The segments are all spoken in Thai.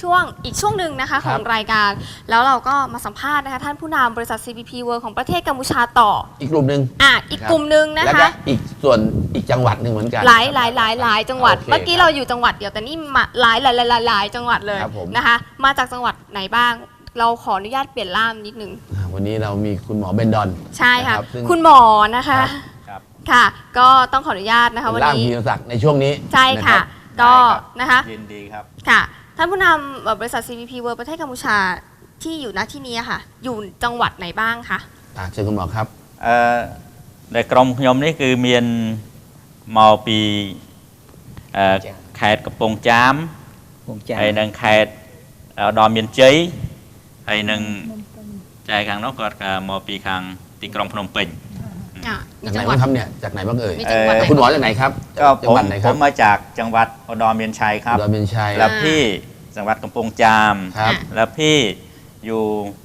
ช่วงอีกช่วงหนึ่งนะคะคขรัอบงรายการ แล้วเราก็มาสัมภาษณ์นะคะท่านผู้นำบริษัท CPP World ของประเทศกัมพูชาต่ออีกกลุ่มหนึ่งอะอีกครับกลุ่มหนึ่งนะแล้วคะก็อีกส่วนอีกจังหวัดหนึ่งเหมือนกันหลายหลายหลายหลายจังหวัดโอเคเมื่อกี้ครับเราอยู่จังหวัดเดียวแต่นี่มาหลายหลายหลายหลายหลายจังหวัดเลยครับผม นะคะ มาจากจังหวัดไหนบ้าง เราขออนุญาตเปลี่ยนล่ามนิดนึง อ่าวันนี้เรามีคุณหมอเบนดอนใช่ค่ะ นรับซึ่ง คุณหมอนะคะครับ ครับ ค่ะ ก็ต้องขออนุญาตนะคะเป็วันนล่ามนี้ พีรศักดิ์ในช่วงนี้ใช่ค่ะนรับก็ได้ครับ นะคะ ยินดีครับ ค่ะ ท่านผู้นำเอ่อบริษัท CPP World ประเทศกัมพูชาที่อยู่ณที่นี้ค่ะ อยู่จังหวัดไหนบ้างคะ อ่าเชิญคุณหมอครับ អឺដែលក្រុមខ្ញុំនេះគឺមានមកពីអឺខេត្តកំពង់ចាម ผมจะ ហើយនឹងខេត្តឧត្តរមានជ័យហើយនឹងចែកខាងនោះគាត់ក៏មកពីខាងទីក្រុងភ្នំពេញ อะมีจากไหนจัาครับเนี่ยจากไหนบ้างเอ่ยคุณหมอจากไหนครับก็ผมงหวัดไหนคผรับมมาจากจังหวัดอุดรเบียนชัยครับ ดอนเบียนชัยแล้วพี่จังหวัดกำปงจาม ครับแล้วพี่อยู่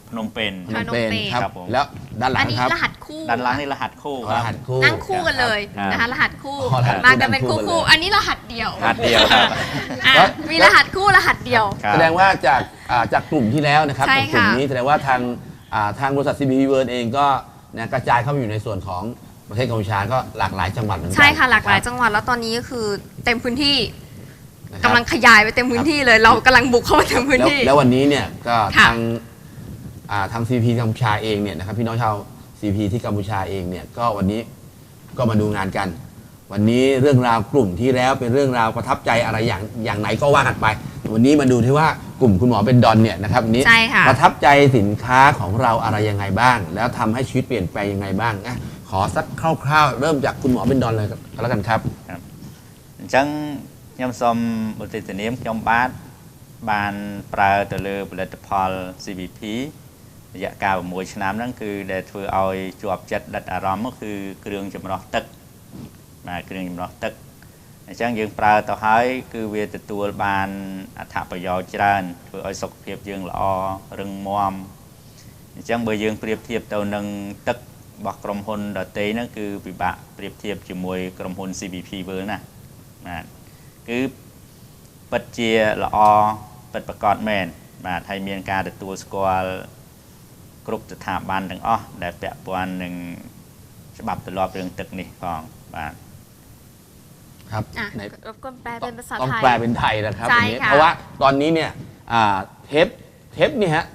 พนมเปญ พนมเปญครับผม แล้วด้านหลังครับรหัสคู่ด้านหลังนี่รหัสคู่รหัสคู่ นั่งคู่กันเลยนะคะรหัสคู่รหัสคู่มากันเป็นคู่คู่อันนี้รหัสเดียวรหัสเดียวครับอะมีรหัสคู่รหัสเดียวแสดงว่าจากจากกลุ่มที่แล้วนะครับกลุ่มนี้แสดงว่าทางทางบริษัท CBP World เองก็ นะกระจายเข้ามาอยู่ในส่วนของประเทศกัมพูชาก็หลากหลายจังหวัดเหมือนกันใช่ค่ะหลากหลายรับจังหวัดแล้วตอนนี้ก็คือเต็มพื้นที่นะคกำรับลังขยายไปเต็มพื้นที่เลยเรากำลังบุกเข้าไปเต็มพื้นแล้วที่ แล้ววันนี้เนี่ยก็ค่ะทางอ่าทาง CP กัมพูชาเองเนี่ยนะครับพี่น้องชาว CP ที่กัมพูชาเองเนี่ยก็วันนี้ก็มาดูงานกัน วันนี้เรื่องราวกลุ่มที่แล้วเป็นเรื่องราวประทับใจอะไรอย่างอย่างไหนก็ว่ากันไป วันนี้มาดูที่ว่ากลุ่มคุณหมอเป็นดอนเนี่ยนะครับวันนี้ ใช่ค่ะ ประทับใจสินค้าของเราอะไรยังไงบ้าง แล้วทำให้ชีวิตเปลี่ยนไปยังไงบ้างอ่ะขอสักคร่าวๆ เริ่มจากคุณหมอเป็นดอนเลยก็แล้วกันครับ អញ្ចឹងខ្ញុំសូមឧទ្ទិសនាមខ្ញុំបាទបានប្រើទៅលើផលិតផល CVP រយៈកាល6ឆ្នាំហ្នឹងគឺដែលធ្វើឲ្យជាប់ចិត្តដិតអារម្មណ៍គឺគ្រឿងចម្រោះទឹកបាទគ្រឿងចម្រោះទឹក អញ្ចឹងយើងប្រើទៅហើយគឺវាទទួលបានអត្ថប្រយោជន៍ច្រើនធ្វើឲ្យសុខភាពយើងល្អរឹងមាំអញ្ចឹងបើយើងប្រៀបធៀបទៅនឹងទឹករបស់ក្រុមហ៊ុនដតេហ្នឹងគឺពិបាកប្រៀបធៀបជាមួយក្រុមហ៊ុន CVP វើណាបាទគឺពិតជាល្អពិតប្រកបមែនបាទហើយមានការទទួលស្គាល់គ្រប់ស្ថាប័នទាំងអស់ដែលពាក់ព័ន្ធនឹងច្បាប់ទម្លាប់រឿងទឹកនេះផងបាទ ครับอะไหน รบกวนแปลเป็นภาษาต้องไทย แปลเป็นไทยนะครับใช่อันนี้ค่ะ เพราะว่าตอนนี้เนี่ยอ่าเทปเทปนี่ฮะ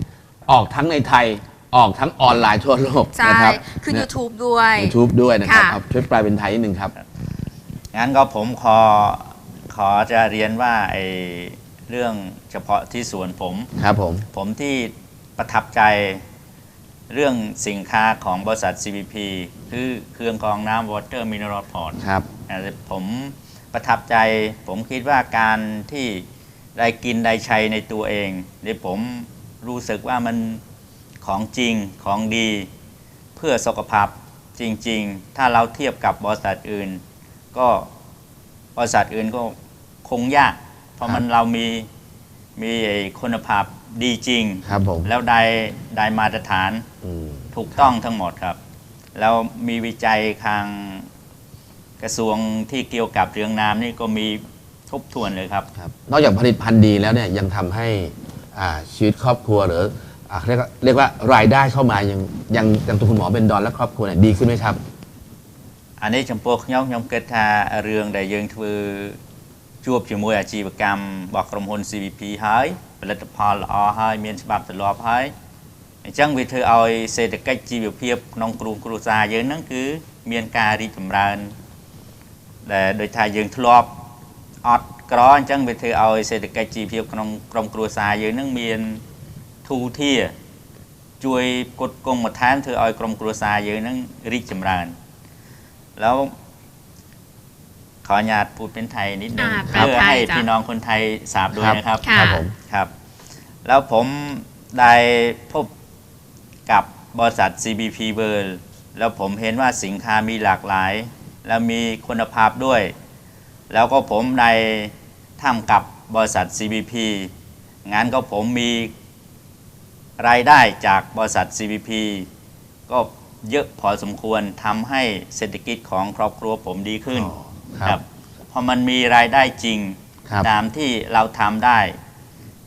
ออกทั้งในไทยออกทั้งออนไลน์ทั่วโลกใช่นะครับคือเนี่ย YouTube ด้วย YouTube ด้วยนะครับค่ะ เอาช่วยแปลเป็นไทยนิดนึงครับ งั้นก็ผมขอขอจะเรียนว่าไอ้เรื่องเฉพาะที่สวนผม ครับผม ผมที่ประทับใจเรื่องสินค้าของบริษัท CVP คือเครื่องกรองน้ำ Water Mineral Port ครับ อ่าผม ประทับใจผมคิดว่าการที่ได้กินได้ใช้ในตัวเองเนี่ยผมรู้สึกว่ามันของจริงของดี เพื่อสุขภาพจริง ๆ ถ้าเราเทียบกับบริษัทอื่น ก็บริษัทอื่นก็คงยาก เพราะครับมันเรามีมีไอ้คุณภาพดีจริงครับผมแล้วได้ได้มาตรฐานอืมถูกต้องทั้งหมดครับ แล้วมีวิจัยทาง กระทรวงที่เกี่ยวกับเรื่องน้ำนี่ก็มีทบทวนเลยครับ ครับนอกจากผลิตภัณฑ์ดีแล้วเนี่ยยังทำให้อ่าชีวิตครอบครัวหรืออ่าเรียกว่าเรียกว่ารายได้เข้ามายังยังยังตัวคุณหมอเป็นดอนและครอบครัวเนี่ยดีขึ้นไหมครับ អានេះចំពោះខ្ញុំខ្ញុំគិតថារឿងដែលយើងធ្វើជួបជាមួយអាជីវកម្មរបស់ក្រុមហ៊ុន CVP ហើយផលិតផលល្អហើយមានច្បាប់ទម្លាប់ហើយអញ្ចឹងវាធ្វើឲ្យសេដ្ឋកិច្ចជីវភាពក្នុងគ្រួគ្រួសារយើងហ្នឹងគឺមានការរីកចម្រើន ដែលដូចថាយើងធ្លាប់អត់ក្រអញ្ចឹងវាធ្វើឲ្យសេដ្ឋកិច្ចជីវភាពក្នុងក្រុមគ្រួសារយើងហ្នឹងមានធូរធារជួយផ្គត់ផ្គង់បន្ថែមធ្វើឲ្យក្រុមគ្រួសារយើងហ្នឹងរីកចម្រើន แล้วขออนุญาตพูดเป็นไทยนิดนึง อ่าแปล เพื่อ ไทย ให้ จ้ะ พี่น้องคนไทยทราบด้วยนะครับ ค่ะ ครับผม ครับ แล้วผมได้พบกับบริษัท CBP World แล้วผมเห็นว่าสินค้ามีหลากหลาย และมีคุณภาพด้วย แล้วก็ผมได้ทำกับบริษัท CBP งานก็ผมมีรายได้จากบริษัท CBP ก็เยอะพอสมควรทำให้เศรษฐกิจของครอบครัวผมดีขึ้นอ๋อครับเพราะมันมีรายได้จริงครับตามที่เราทำได้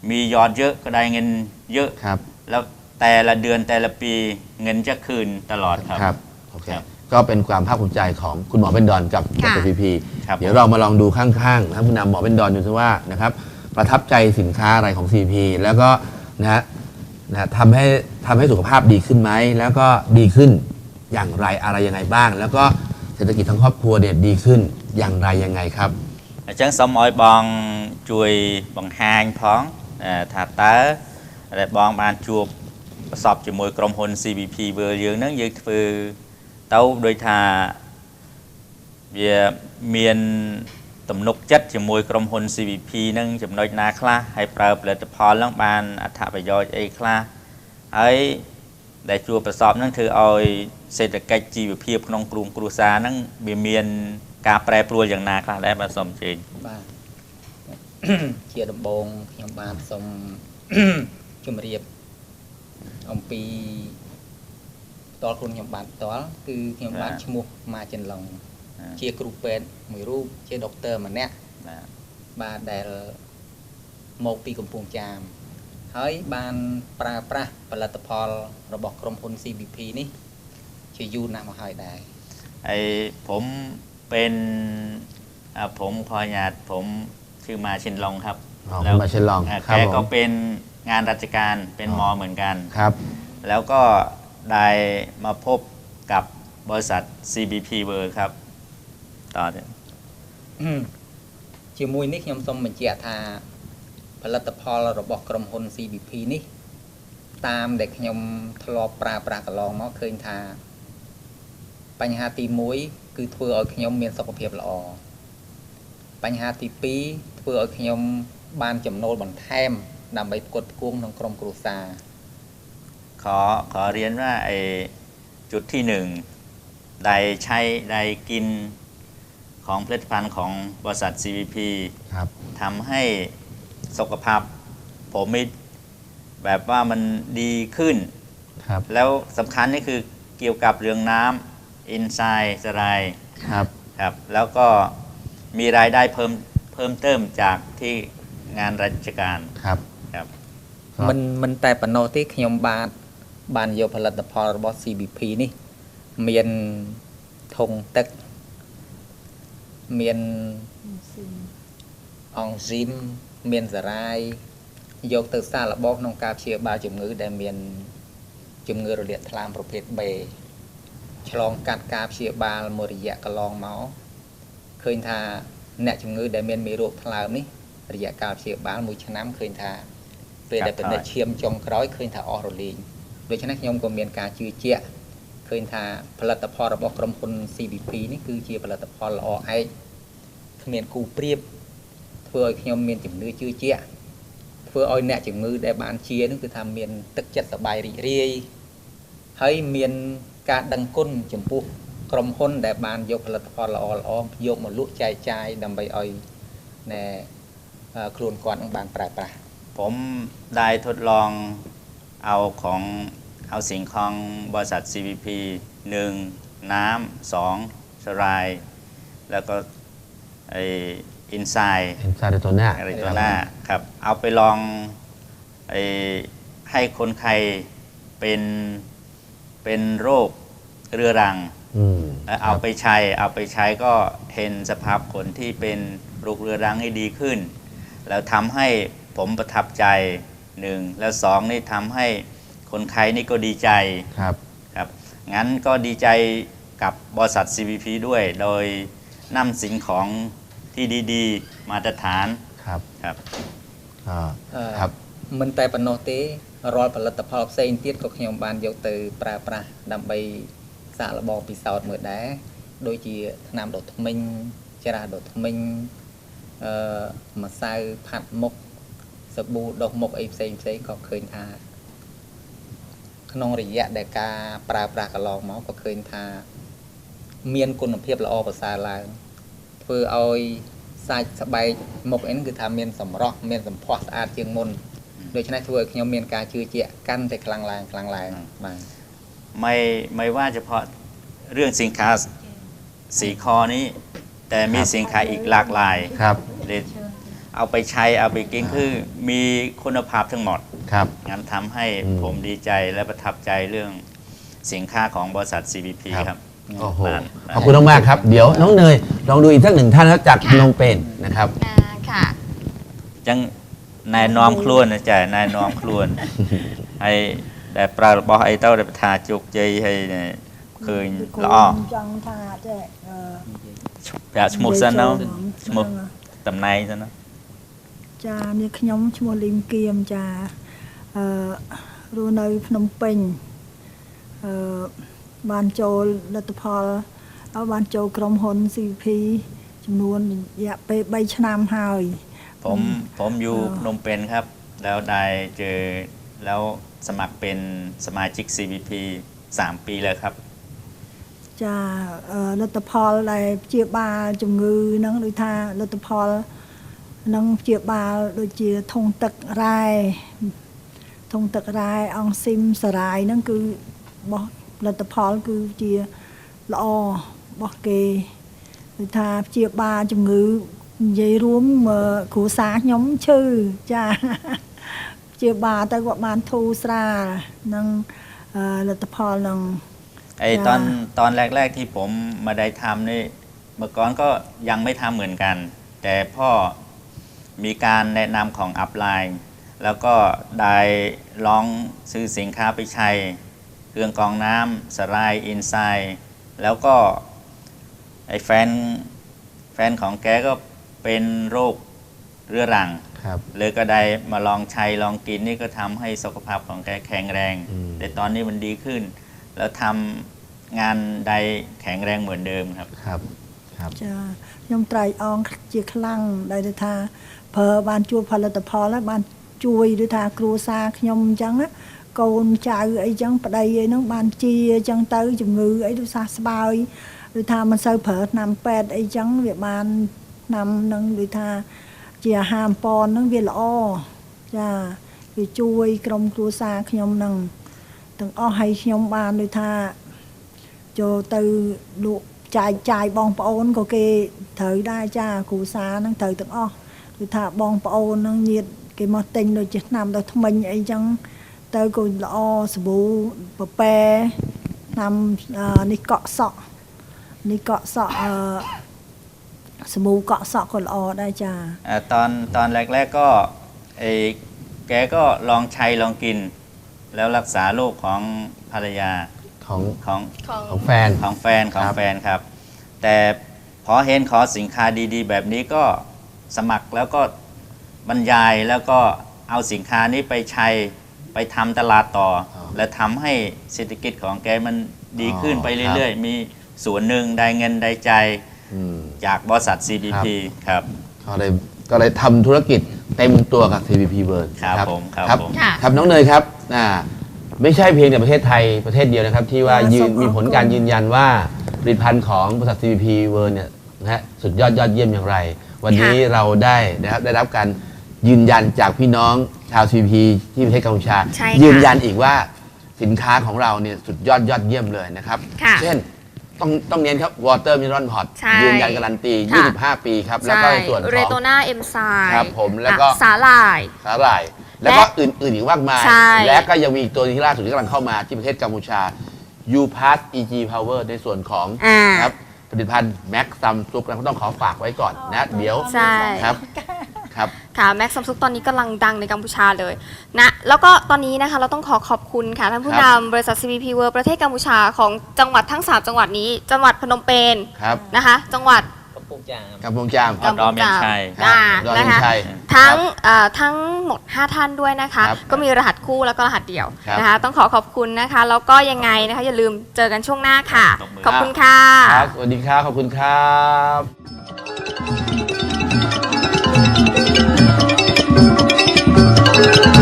มียอดเยอะก็ได้เงินเยอะครับแล้วแต่ละเดือนแต่ละปีเงินจะคืนตลอดครับครับโอเคครับ ก็เป็นความภาคภูมิใจของคุณหมอเป็นดอนกับด ค่ะ รพีพี ครับ เดี๋ยวเรามาลองดูข้างๆท่านผู้นำหมอเป็นดอนดูซิว่านะครับประทับใจสินค้าอะไรของ CP แล้วก็นะฮะนะฮะทำให้ทำให้สุขภาพดีขึ้นไหม แล้วก็ดีขึ้นอย่างไรอะไรยังไงบ้าง แล้วก็เศรษฐกิจทั้งครอบครัวเนี่ยดีขึ้นอย่างไรยังไงครับ អញ្ចឹងសូមឲ្យបងជួយបង្ហាញផងអឺថាតើដែលបងបានជួបប្រសពជាមួយក្រុមហ៊ុន CVP World យើងហ្នឹងយើងធ្វើ ទៅដូចថាវាមានទំនុកចិត្តជាមួយក្រុមហ៊ុន CVP ហ្នឹងចំណុចណាខ្លះហើយប្រើផលិតផលហ្នឹងបានអត្ថប្រយោជន៍អីខ្លះហើយដែលជួបប្រសពហ្នឹងធ្វើឲ្យសេដ្ឋកិច្ចជីវភាពក្នុងក្រុមគ្រួសារហ្នឹងវាមាន ការប្រែប្រួលយ៉ាងណាខ្លះដែរបាទសូមអញ្ជើញបាទជាដំបូងខ្ញុំបាទសូមជម្រាបអំពី ផ្ទាល់ខ្លួនខ្ញុំបាទផ្ទាល់គឺខ្ញុំបាទ បាទ ឈ្មោះម៉ាចិនឡុង បាទ ជាគ្រូពេទ្យមួយរូបជាដុកទ័រម្នាក់ បាទ បាទដែលមកពីកំពង់ចាម ហើយបានប្រើប្រាស់ផលិតផលរបស់ក្រុមហ៊ុន CBP នេះ ជាយូរណាស់មកហើយដែរ ហើយผมเป็นอ่าผมขออนุญาตผมชื่อมาชินลงครับ อ๋อคุณมาชินลอง า ครับ แก ผม ก็เป็นงานราชการเป็น อ๋อ หมอเหมือนกัน ครับ แล้วก็ ได้มาพบกับบริษัท CBP World ครับ ต่อเถอะ ជាមួយនេះខ្ញុំសូមបញ្ជាក់ថាផលិតផលរបស់ក្រុមហ៊ុន CBP នេះ តាមដែលខ្ញុំធ្លាប់ប្រើប្រាស់កន្លងមកឃើញថា បញ្ហាទី1គឺធ្វើឲ្យខ្ញុំមានសុខភាពល្អបញ្ហាទី2ធ្វើឲ្យខ្ញុំបានចំណូលបន្ថែម ដើម្បីផ្គត់ផ្គង់ក្នុងក្រុមគ្រួសារ ขอขอเรียนว่าไอ้จุดที่หนึ่งได้ใช้ได้กินของผลิตภัณฑ์ของบริษัท CVP ครับ ทำให้สุขภาพผมมีแบบว่ามันดีขึ้น ครับ แล้วสำคัญนี่คือเกี่ยวกับเรื่องน้ำอินไซด์สไลด์ ครับ ครับ แล้วก็มีรายได้เพิ่มเพิ่มเติมจากที่งานราชการ ครับ ครับ ครับ មិនមិនតែប៉ុណ្ណោះទេខ្ញុំបាទ បានយកផលិតផលរបស់ CBP នេះ មានធុងទឹកមានអង់ស៊ីមមានសារ៉ាយយកទៅសាកល្បងក្នុងការព្យាបាលជំងឺដែលមានជំងឺរលាកថ្លើមប្រភេទ B ឆ្លងកាត់ការព្យាបាលមួយរយៈកន្លងមកឃើញថាអ្នកជំងឺដែលមានមេរោគថ្លើមនេះរយៈកាលព្យាបាលមួយឆ្នាំឃើញថាពេលដែលកាត់ពិនិត្យហើយឈាមចុងក្រោយឃើញថាអស់រលីង ដូច្នេះខ្ញុំក៏មានការជឿជាក់ឃើញថាផលិតផលរបស់ក្រុមហ៊ុន CBP នេះគឺជាផលិតផលល្អឯកគ្មានគូប្រៀបធ្វើឲ្យខ្ញុំមានជំនឿជឿជាក់ធ្វើឲ្យអ្នកជំងឺដែលបានជានឹងគឺថាមានទឹកចិត្តសប្បាយរីករាយហើយមានការដឹងគុណចំពោះក្រុមហ៊ុន ដែលបានយកផលិតផលល្អល្អៗយកមកលក់ចែកចាយដើម្បីឲ្យណែអឺខ្លួនគាត់នឹងបានប្រើប្រាស់ ผมได้ทดลองเอาของ เอาสิ่งของบริษัท CVP 1 น้ำสองสลาย แล้วก็ไออินไซด์เอ็นซาเดโตน่าอะไรตัวหน้าครับ เอาไปลองไอให้คนไข้เป็นเป็นโรคเรื้อรังอืมแล้วเอาไปใช้เอาไปใช้ก็เห็นสภาพคนที่เป็นโรคเรื้อรังให้ดีขึ้น แล้วทำให้ผมประทับใจหนึ่งแล้วสองนี่ทำให้ คนไข้นี่ก็ดีใจ ครับ ครับงั้นก็ดีใจกับบริษัท CVP ด้วย โดยนำสิ่งของที่ดีๆ มาตรฐาน ครับ ครับ อ่า អឺ ครับ មិនតែប៉ុណ្ណោះទេរាល់ផលិតផលផ្សេងទៀតក៏ខ្ញុំបានយកទៅប្រើប្រាស់ដើម្បីសាកល្បងពិសោធន៍មើលដែរដូចជាថ្នាំដុសធ្មេញច្រាសដុសធ្មេញអឺម្សៅផាត់មុខសាប៊ូដុសមុខអីផ្សេងផ្សេងក៏ឃើញថា ขนมระยะเดกาปลาปลากระลองหม้อก็เคยทาเมียนกุนเพียบละอภาษาลาวเพื่อเอาใส่สบายหมกเอ็นคือทาเมียนสำรอกเมียนสำพอสะอาดเชียงมนโดยฉะนั้นเธอขยมเมียนกาชื่อเจียกันแต่คลังลายคลังลายมาไม่ไม่ว่าเฉพาะเรื่องสินค้าสีคอนี้ แต่มีสินค้าอีกหลากหลายครับเอาไปใช้เอาไปกินคือมีคุณภาพทั้งหมด ครับ งั้นทำให้ อืม ผมดีใจและประทับใจเรื่องสินค้าของบริษัท CBP ครับ ครับ โอ้โห นั่น ขอบคุณมากๆครับ เดี๋ยวน้องเนยลองดูอีกสักหนึ่งท่านแล้วจากพนมเปญนะครับ อ่าค่ะ ចឹងណែនាំខ្លួនណាចាណែនាំខ្លួន ហើយដែលប្រើរបស់អីទៅដែលថាជោគជ័យហើយឃើញល្អ ចង់ថាចេះអឺ ប្រាប់ឈ្មោះសិនទៅ និយាយចូល ឈ្មោះ ហ្នឹង តំណែងសិនទៅ ចានេះខ្ញុំឈ្មោះលីមគៀមចា អឺរស់នៅភ្នំពេញអឺបានចូលលទ្ធផលអឺបានចូលក្រុមហ៊ុន CP ចំនួនរយៈពេល3ឆ្នាំហើយ ผมผมอยู่ เออ พนมเปญครับ แล้วได้เจอแล้วสมัครเป็นสมาชิก CBP 3 ปีแล้วครับ ចាអឺលទ្ធផលដែលព្យាបាលជំងឺហ្នឹងដូចថាលទ្ធផលហ្នឹងព្យាបាលដូចជាធុងទឹករ៉ែ ធុងទឹករ៉ែអង់ស៊ីមសារ៉ាយហ្នឹងគឺបោះលទ្ធផលគឺជាល្អរបស់គេដូចថាព្យាបាលជំងឺនិយាយរួមមើលគ្រូសាខ្ញុំឈឺចា ព្យាបាលទៅគាត់បានធូរស្រាលនឹងអឺលទ្ធផលហ្នឹង ไอ้ จ้า ตอนตอนแรก ๆ ที่ผมมาได้ทำนี่เมื่อก่อนก็ยังไม่ทำเหมือนกัน แต่พ่อมีการแนะนำของอัพไลน์ แล้วก็ได้ลองซื้อสินค้าไปใช้ เครื่องกรองน้ำสไลด์อินไซด์แล้วก็ไอ้แฟนแฟนของแกก็เป็นโรคเรื้อรัง ครับ เลยก็ได้มาลองใช้ลองกินนี่ก็ทำให้สุขภาพของแกแข็งแรง อืม แต่ตอนนี้มันดีขึ้น แล้วทำงานใดแข็งแรงเหมือนเดิมครับ ครับ ครับ ចាខ្ញុំត្រៃអងជាខ្លាំងដែលទៅថាប្រើបានជួលផលិតផលហើយបាន ជួយឬថាគ្រួសារខ្ញុំអញ្ចឹងណាកូនចៅអីចឹងប្តីអីហ្នឹងបានជាអញ្ចឹងទៅជំងឺអីដូចសះស្បើយឬថាមិនសូវប្រើថ្នាំពេទ្យអីចឹងវាបានថ្នាំហ្នឹងដូចថា ជាអាហារអំប៉នហ្នឹងវាល្អចាវាជួយក្រុមគ្រួសារខ្ញុំហ្នឹងទាំងអស់ឲ្យខ្ញុំបានដូចថាចូលទៅលក់ចាយចាយបងប្អូនក៏គេត្រូវដែរចាគ្រូសាហ្នឹងត្រូវទាំងអស់គឺថាបងប្អូនហ្នឹងញាត គេមកទិញដូចជាឆ្នាំដល់ថ្មិញអីចឹងទៅក៏ល្អសាប៊ូពប៉ែឆ្នាំអឺនេះកក់សក់នេះកក់សក់អឺសាប៊ូកក់សក់ក៏ល្អដែរចា อ่าตอนตอนแรก ๆก็ไอ้แกก็ลองใช้ลองกิน แล้วรักษาโรคของภรรยา ของ ของ ของ ของแฟน ของแฟนของ ครับ แฟนครับ แต่พอเห็นขอสินค้าดีๆ แบบนี้ก็สมัครแล้วก็ บรรยายแล้วก็เอาสินค้านี้ไปใช้ไปทำตลาดต่อและทำให้เศรษฐกิจของแกมันดีขึ้นไปเรื่อย ๆ มีส่วนหนึ่งได้เงินได้ใจอืมจากบริษัท CBP ครับ ก็เลยก็เลยทำธุรกิจเต็มตัวกับ CPP World ครับผมครับครับผม ค่ะครับน้องเนยครับอ่าไม่ใช่เพียงแต่ประเทศไทยประเทศเดียวนะครับ ที่ว่าอ่ายืนส่งออกมีผลการยืนยันว่าผลิตภัณฑ์ของบริษัท CPP World เนี่ยนะฮะสุดยอดยอดเยี่ยมอย่างไร วันนี้เราได้นะครับได้รับการ ยืนยันจากพี่น้องชาว CPP ที่ประเทศกัมพูชา ใช่ค่ะยืนยันอีกว่าสินค้าของเราเนี่ยสุดยอดยอดเยี่ยมเลยนะครับ ค่ะเช่นต้องต้องเน้นครับ Water Mineral Pot ใช่ยืนยันการันตี ค่ะ 25 ปีครับ แล้วก็ในส่วนขเรองโตนาเอ็มไซครับผมแล้วก็ สาหร่าย สาหร่าย แล้วก็อื่น ๆ อีกมากมาย ใช่ และก็ยังมีอีกตัวที่ล่าสุดที่กำลังเข้ามาที่ประเทศกัมพูชา u p a s EG Power ในส่วนของอ่า ครับผลิตภัณฑ์ Max s u m ซุปนะต้องขอฝากไว้ก่อนนะ เดี๋ยวใช่ ครับ ครับค่ะแม็กซัมซุกตอนนี้กำลังดังในกัมพูชาเลยนะแล้วก็ตอนนี้นะคะเราต้องขอขอบคุณค่ะท่านผู้นำบริษัท CBP World ประเทศกัมพูชาของจังหวัดทั้ง 3 จังหวัดนี้ จังหวัดพนมเปญครับนะคะ จังหวัดปลูกยางครัมพูบวงจากั ดอมเมียนชัย ครับดอมเมียนชัยนะคะทั้งทั้งหมด 5 ท่านด้วยนะคะก็มีรหัสคู่แล้วก็รหัสเดี่ยวนะคะ ต้องขอขอบคุณนะคะ แล้วก็ยังไงนะคะ อย่าลืมเจอกันช่วงหน้าค่ะ ขอบคุณค่ะสวัสดีครับ ขอบคุณครับ Thank you.